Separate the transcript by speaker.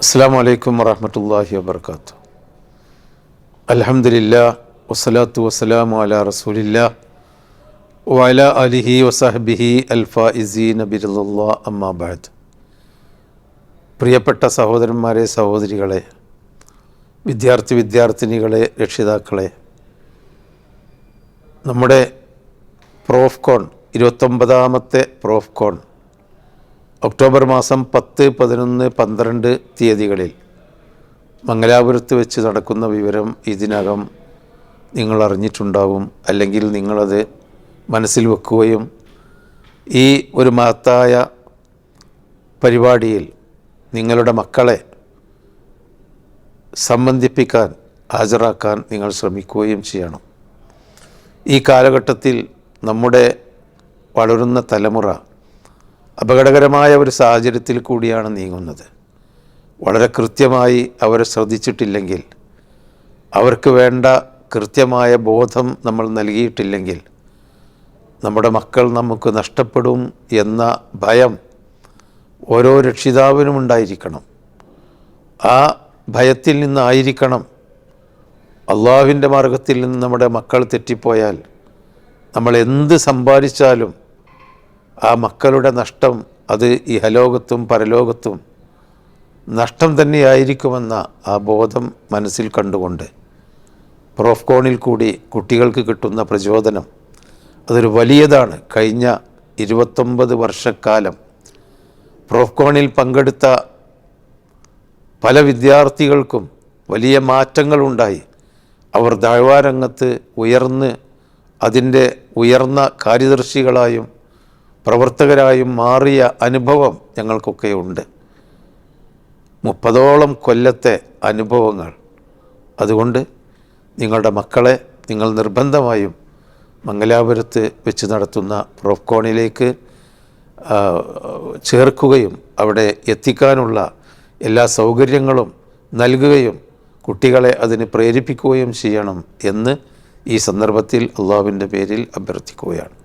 Speaker 1: അസ്സാം വലൈക്കും വറഹമത്തല്ലാഹി വാബർക്കാത്തു അലഹമില്ല വസ്സലാത്തു വസ്സലാമു അല റസൂലില്ല വല അലിഹി വസഹബിഹി അൽഫ ഇസി നബിറുല്ലാ അമ്മാബാദ് പ്രിയപ്പെട്ട സഹോദരന്മാരെ സഹോദരികളെ വിദ്യാർത്ഥി വിദ്യാർത്ഥിനികളെ രക്ഷിതാക്കളെ നമ്മുടെ പ്രോഫ്കോൺ ഇരുപത്തൊമ്പതാമത്തെ പ്രോഫ്കോൺ ഒക്ടോബർ മാസം പത്ത് പതിനൊന്ന് പന്ത്രണ്ട് തീയതികളിൽ മംഗലാപുരത്ത് വെച്ച് നടക്കുന്ന വിവരം ഇതിനകം നിങ്ങൾ അറിഞ്ഞിട്ടുണ്ടാവും. അല്ലെങ്കിൽ നിങ്ങളത് മനസ്സിൽ വെക്കുകയും ഈ ഒരു മഹത്തായ പരിപാടിയിൽ നിങ്ങളുടെ മക്കളെ സംബന്ധിപ്പിക്കാൻ ഹാജരാക്കാൻ നിങ്ങൾ ശ്രമിക്കുകയും ചെയ്യണം. ഈ കാലഘട്ടത്തിൽ നമ്മുടെ വളരുന്ന തലമുറ അപകടകരമായ ഒരു സാഹചര്യത്തിൽ കൂടിയാണ് നീങ്ങുന്നത്. വളരെ കൃത്യമായി അവരെ ശ്രദ്ധിച്ചിട്ടില്ലെങ്കിൽ അവർക്ക് വേണ്ട കൃത്യമായ ബോധം നമ്മൾ നൽകിയിട്ടില്ലെങ്കിൽ നമ്മുടെ മക്കൾ നമുക്ക് നഷ്ടപ്പെടും എന്ന ഭയം ഓരോ രക്ഷിതാവിനും ഉണ്ടായിരിക്കണം. ആ ഭയത്തിൽ നിന്നായിരിക്കണം അള്ളാഹുവിന്റെ മാർഗത്തിൽ നിന്ന് നമ്മുടെ മക്കൾ തെറ്റിപ്പോയാൽ നമ്മൾ എന്ത് സമ്പാദിച്ചാലും ആ മക്കളുടെ നഷ്ടം അത് ഇഹലോകത്തും പരലോകത്തും നഷ്ടം തന്നെയായിരിക്കുമെന്ന ആ ബോധം മനസ്സിൽ കണ്ടുകൊണ്ട് പ്രോഫ്കോണിൽ കൂടി കുട്ടികൾക്ക് കിട്ടുന്ന പ്രചോദനം അതൊരു വലിയതാണ്. കഴിഞ്ഞ ഇരുപത്തൊമ്പത് വർഷക്കാലം പ്രോഫ്കോണിൽ പങ്കെടുത്ത പല വിദ്യാർത്ഥികൾക്കും വലിയ മാറ്റങ്ങളുണ്ടായി. അവർ ദഴവാരംഗത്ത് ഉയർന്ന് അതിന്റെ ഉയർന്ന കാര്യദർശികളായും പ്രവർത്തകരായും മാറിയ അനുഭവം ഞങ്ങൾക്കൊക്കെ ഉണ്ട് മുപ്പതോളം കൊല്ലത്തെ അനുഭവങ്ങൾ. അതുകൊണ്ട് നിങ്ങളുടെ മക്കളെ നിങ്ങൾ നിർബന്ധമായും മംഗലാപുരത്ത് വെച്ച് നടത്തുന്ന പ്രോഫ്കോണിലേക്ക് ചേർക്കുകയും അവിടെ എത്തിക്കാനുള്ള എല്ലാ സൗകര്യങ്ങളും നൽകുകയും കുട്ടികളെ അതിന് പ്രേരിപ്പിക്കുകയും ചെയ്യണം എന്ന് ഈ സന്ദർഭത്തിൽ അള്ളാഹുവിന്റെ പേരിൽ അഭ്യർത്ഥിക്കുകയാണ്.